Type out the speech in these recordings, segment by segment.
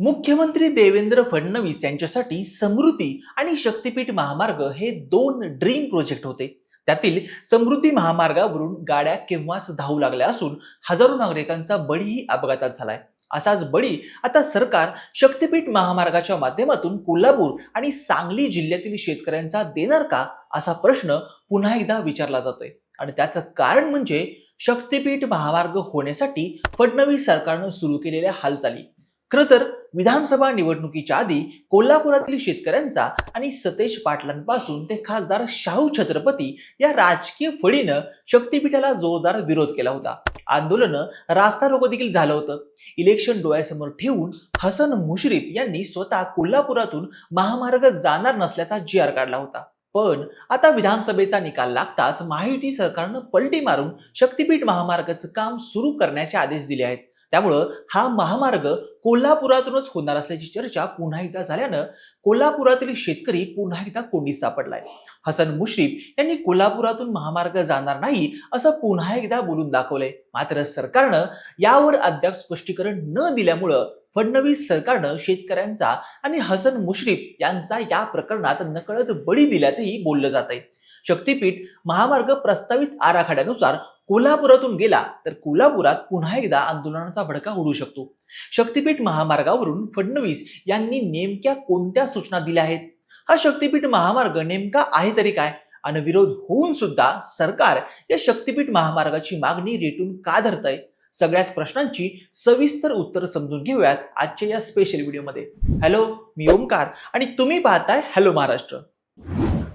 मुख्यमंत्री देवेंद्र फडणवीस यांच्यासाठी समृद्धी आणि शक्तीपीठ महामार्ग हे दोन ड्रीम प्रोजेक्ट होते. त्यातील समृद्धी महामार्गावरून गाड्या केव्हाच धावू लागल्या असून हजारो नागरिकांचा बळीही अपघातात झालाय. असाच बळी आता सरकार शक्तीपीठ महामार्गाच्या माध्यमातून कोल्हापूर आणि सांगली जिल्ह्यातील शेतकऱ्यांचा देणार का असा प्रश्न पुन्हा एकदा विचारला जातोय. आणि त्याचं कारण म्हणजे शक्तीपीठ महामार्ग होण्यासाठी फडणवीस सरकारनं सुरू केलेल्या हालचाली. खरं तर विधानसभा निवडणुकीच्या आधी कोल्हापुरातील शेतकऱ्यांचा आणि सतेज पाटलांपासून ते खासदार शाहू छत्रपती या राजकीय फळीनं शक्तीपीठाला जोरदार विरोध केला होता. आंदोलनं रास्ता रोको देखील झालं होतं. इलेक्शन डोळ्यासमोर ठेवून हसन मुश्रीफ यांनी स्वतः कोल्हापुरातून महामार्ग जाणार नसल्याचा जी आर काढला होता. पण आता विधानसभेचा निकाल लागताच महायुती सरकारनं पलटी मारून शक्तीपीठ महामार्गाचं काम सुरू करण्याचे आदेश दिले आहेत. त्यामुळं हा महामार्ग कोल्हापुरातूनच होणार असल्याची चर्चा पुन्हा एकदा झाल्यानं कोल्हापुरातील शेतकरी पुन्हा एकदा कोंडीत सापडलाय. हसन मुश्रीफ यांनी कोल्हापुरातून महामार्ग जाणार नाही असं पुन्हा एकदा बोलून दाखवलंय. मात्र सरकारनं यावर अद्याप स्पष्टीकरण न दिल्यामुळं फडणवीस सरकारनं शेतकऱ्यांचा आणि हसन मुश्रीफ यांचा या प्रकरणात नकळत बळी दिल्याचंही बोललं जात आहे शक्तीपीठ महामार्ग प्रस्तावित आराखड्यानुसार कोल्हापुरातून गेला तर कोल्हापुरात पुन्हा एकदा आंदोलनाचा भडका उडू शकतो. शक्तीपीठ महामार्गावरून फडणवीस यांनी नेमक्या कोणत्या सूचना दिल्या आहेत? हा शक्तीपीठ महामार्ग नेमका आहे तरी काय? आणि विरोध होऊन सुद्धा सरकार या शक्तीपीठ महामार्गाची मागणी रेटून का धरतय? सगळ्याच प्रश्नांची सविस्तर उत्तर समजून घेऊयात आजच्या या स्पेशल व्हिडिओमध्ये हॅलो मी ओमकार आणि तुम्ही पाहताय हॅलो महाराष्ट्र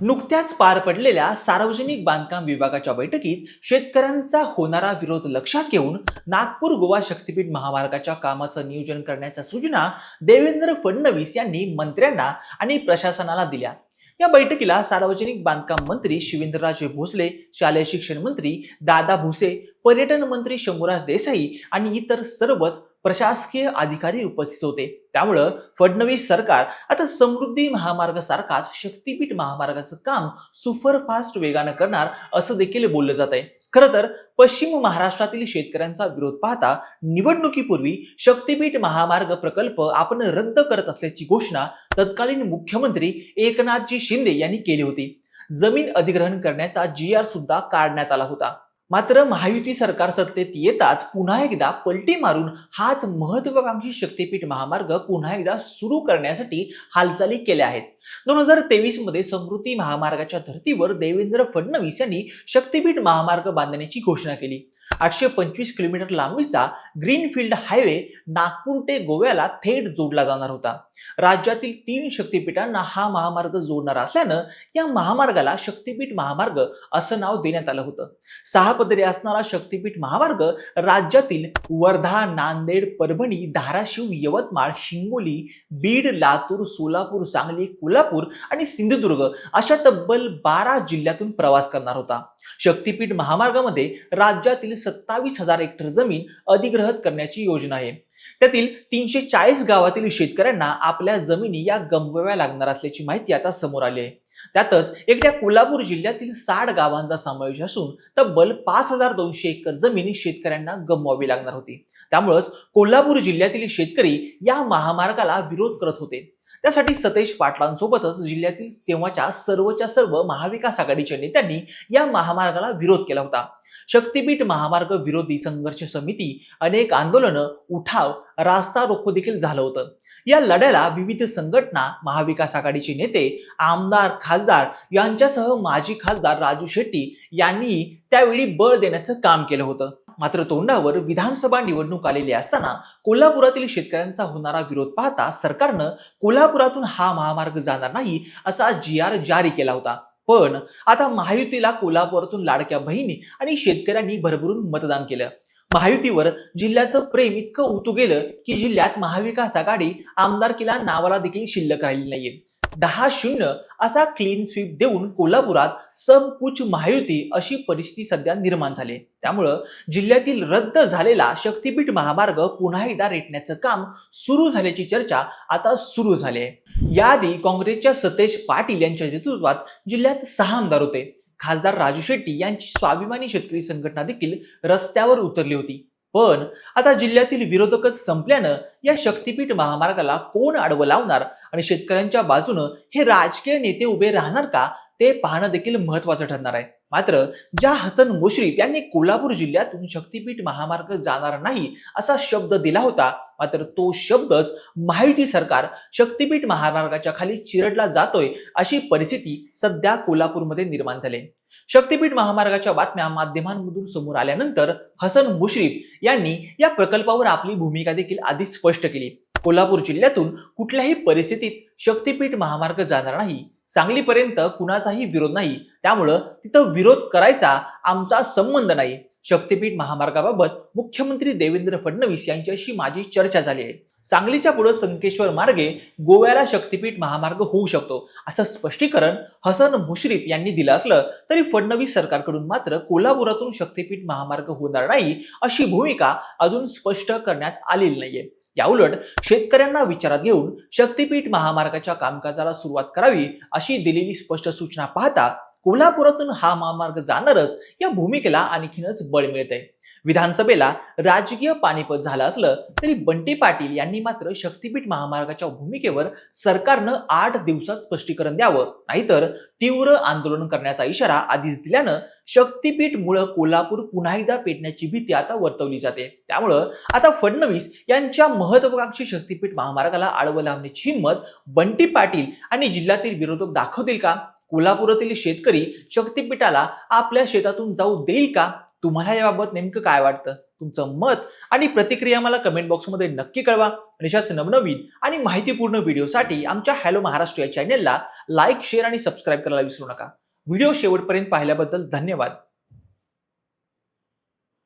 नुकत्याच पार पडलेल्या सार्वजनिक बांधकाम विभागाच्या बैठकीत शेतकऱ्यांचा होणारा विरोध लक्षात घेऊन नागपूर गोवा शक्तीपीठ महामार्गाच्या कामाचं नियोजन करण्याच्या सूचना देवेंद्र फडणवीस यांनी मंत्र्यांना आणि प्रशासनाला दिल्या. या बैठकीला सार्वजनिक बांधकाम मंत्री शिवेंद्रराजे भोसले शालेय शिक्षण मंत्री दादा भुसे पर्यटन मंत्री शंभूराज देसाई आणि इतर सर्वच प्रशासकीय अधिकारी उपस्थित होते. त्यामुळं फडणवीस सरकार आता समृद्धी महामार्ग सारखाच शक्तीपीठ महामार्गाचं काम सुपरफास्ट वेगानं करणार असं देखील बोललं जात आहे. खरं तर पश्चिम महाराष्ट्रातील शेतकऱ्यांचा विरोध पाहता निवडणुकीपूर्वी शक्तीपीठ महामार्ग प्रकल्प आपण रद्द करत असल्याची घोषणा तत्कालीन मुख्यमंत्री एकनाथजी शिंदे यांनी केली होती. जमीन अधिग्रहण करण्याचा जी आर सुद्धा काढण्यात आला होता. मात्र महायुती सरकार सत्तेत येताच पुन्हा एकदा पलटी मारून हाच महत्वाकांक्षी शक्तीपीठ महामार्ग पुन्हा एकदा सुरू करण्यासाठी हालचाली केल्या आहेत. दोन हजार तेवीसमध्ये समृद्धी महामार्गाच्या धर्तीवर देवेंद्र फडणवीस यांनी शक्तीपीठ महामार्ग बांधण्याची घोषणा केली. आठशे पंचवीस किलोमीटर लांबीचा ग्रीनफील्ड हायवे नागपूर ते गोव्याला थेट जोडला जाणार होता. राज्यातील तीन शक्तीपीठांना हा महामार्ग जोडणार असल्यानं या महामार्गाला शक्तीपीठ महामार्ग असं नाव देण्यात आलं होतं. सहा पदरी असणारा शक्तीपीठ महामार्ग राज्यातील वर्धा नांदेड परभणी धाराशिव यवतमाळ हिंगोली बीड लातूर सोलापूर सांगली कोल्हापूर आणि सिंधुदुर्ग अशा तब्बल बारा जिल्ह्यातून प्रवास करणार होता. शक्तीपीठ महामार्गामध्ये राज्यातील सत्तावीस हजार हेक्टर जमीन अधिग्रहित करण्याची योजना आहे. त्यातील तीनशे चाळीस गावातील शेतकऱ्यांना आपल्या जमिनी या गमवाव्या लागणार असल्याची माहिती आता समोर आली आहे. त्यातच एकट्या कोल्हापूर जिल्ह्यातील साठ गावांचा समावेश असून तब्बल पाच हजार दोनशे एकर जमीन शेतकऱ्यांना गमवावी लागणार होती. त्यामुळंच कोल्हापूर जिल्ह्यातील शेतकरी या महामार्गाला विरोध करत होते. त्यासाठी सतेज पाटलांसोबतच जिल्ह्यातील तेव्हाच्या सर्वच्या सर्व महाविकास आघाडीच्या नेत्यांनी या महामार्गाला विरोध केला होता. शक्तीपीठ महामार्ग विरोधी संघर्ष समिती अनेक आंदोलनं उठाव रास्ता रोखो देखील झालं होतं. या लढ्याला विविध संघटना महाविकास आघाडीचे नेते आमदार खासदार यांच्यासह माजी खासदार राजू शेट्टी यांनी त्यावेळी बळ देण्याचं काम केलं होतं. मात्र तोंडावर विधानसभा निवडणूक आलेली असताना कोल्हापुरातील शेतकऱ्यांचा होणारा विरोध पाहता सरकारनं कोल्हापुरातून हा महामार्ग जाणार नाही असा जी आर जारी केला होता. पण आता महायुतीला कोल्हापुरातून लाडक्या बहिणी आणि शेतकऱ्यांनी भरभरून मतदान केलं. महायुतीवर जिल्ह्याचं प्रेम इतकं उतू गेलं की जिल्ह्यात महाविकास आघाडी आमदारकीला नावाला देखील शिल्लक राहिली नाहीये. दहा शून्य असा क्लीन स्वीप देऊन कोल्हापुरात सबकुच महायुती अशी परिस्थिती सध्या निर्माण झाली त्यामुळं जिल्ह्यातील रद्द झालेला शक्तीपीठ महामार्ग पुन्हा एकदा रेटण्याचं काम सुरू झाल्याची चर्चा आता सुरू झाली आहे. याआधी काँग्रेसच्या सतेज पाटील यांच्या नेतृत्वात जिल्ह्यात सहा आमदार होते. खासदार राजू शेट्टी यांची स्वाभिमानी शेतकरी संघटना देखील रस्त्यावर उतरली होती. पण आता जिल्ह्यातील विरोधकच संपल्यानं या शक्तीपीठ महामार्गाला कोण आडवं लावणार आणि शेतकऱ्यांच्या बाजूनं हे राजकीय नेते उभे राहणार का ते पाहणं देखील महत्वाचं ठरणार आहे. मात्र ज्या हसन मुश्रीफ यांनी कोल्हापूर जिल्ह्यातून शक्तीपीठ महामार्ग जाणार नाही असा शब्द दिला होता मात्र तो शब्दच माहिती सरकार शक्तीपीठ महामार्गाच्या खाली चिरडला जातोय अशी परिस्थिती सध्या कोल्हापूरमध्ये निर्माण झाली. शक्तीपीठ महामार्गाच्या बातम्या माध्यमांमधून समोर आल्यानंतर हसन मुश्रीफ यांनी या प्रकल्पावर आपली भूमिका देखील आधीच स्पष्ट केली. कोल्हापूर जिल्ह्यातून कुठल्याही परिस्थितीत शक्तीपीठ महामार्ग जाणार नाही सांगलीपर्यंत कुणाचाही विरोध नाही. त्यामुळं तिथं विरोध करायचा आमचा संबंध नाही. शक्तीपीठ महामार्गाबाबत मुख्यमंत्री देवेंद्र फडणवीस यांच्याशी माझी चर्चा झाली आहे. सांगलीच्या पुढे संकेश्वर मार्गे गोव्याला शक्तीपीठ महामार्ग होऊ शकतो. असं स्पष्टीकरण हसन मुश्रीफ यांनी दिलं असलं तरी फडणवीस सरकारकडून मात्र कोल्हापुरातून शक्तीपीठ महामार्ग होणार नाही अशी भूमिका अजून स्पष्ट करण्यात आलेली नाहीये. त्याउलट शेतकऱ्यांना विचारात घेऊन शक्तीपीठ महामार्गाच्या कामकाजाला सुरुवात करावी अशी दिलेली स्पष्ट सूचना पाहता कोल्हापुरातून हा महामार्ग जाणारच या भूमिकेला आणखीनच बळ मिळत आहे विधानसभेला राजकीय पाणीपत झालं असलं तरी बंटी पाटील यांनी मात्र शक्तीपीठ महामार्गाच्या भूमिकेवर सरकारनं आठ दिवसात स्पष्टीकरण द्यावं नाहीतर तीव्र आंदोलन करण्याचा इशारा आधीच दिल्यानं शक्तीपीठ मुळे कोल्हापूर पुन्हा एकदा पेटण्याची भीती आता वर्तवली जाते. त्यामुळं आता फडणवीस यांच्या महत्वाकांक्षी शक्तीपीठ महामार्गाला आडवं लावण्याची हिंमत बंटी पाटील आणि जिल्ह्यातील विरोधक दाखवतील का? कोल्हापुरातील शेतकरी शक्तीपीठाला आपल्या शेतातून जाऊ देईल का? तुम्हाला याबाबत नेमकं काय वाटतं? तुमचं मत आणि प्रतिक्रिया मला कमेंट बॉक्समध्ये नक्की कळवा. आणि अशाच नवनवीन आणि माहितीपूर्ण व्हिडिओसाठी आमच्या हॅलो महाराष्ट्र या चॅनेलला लाईक शेअर आणि सबस्क्राईब करायला विसरू नका. व्हिडिओ शेवटपर्यंत पाहिल्याबद्दल धन्यवाद.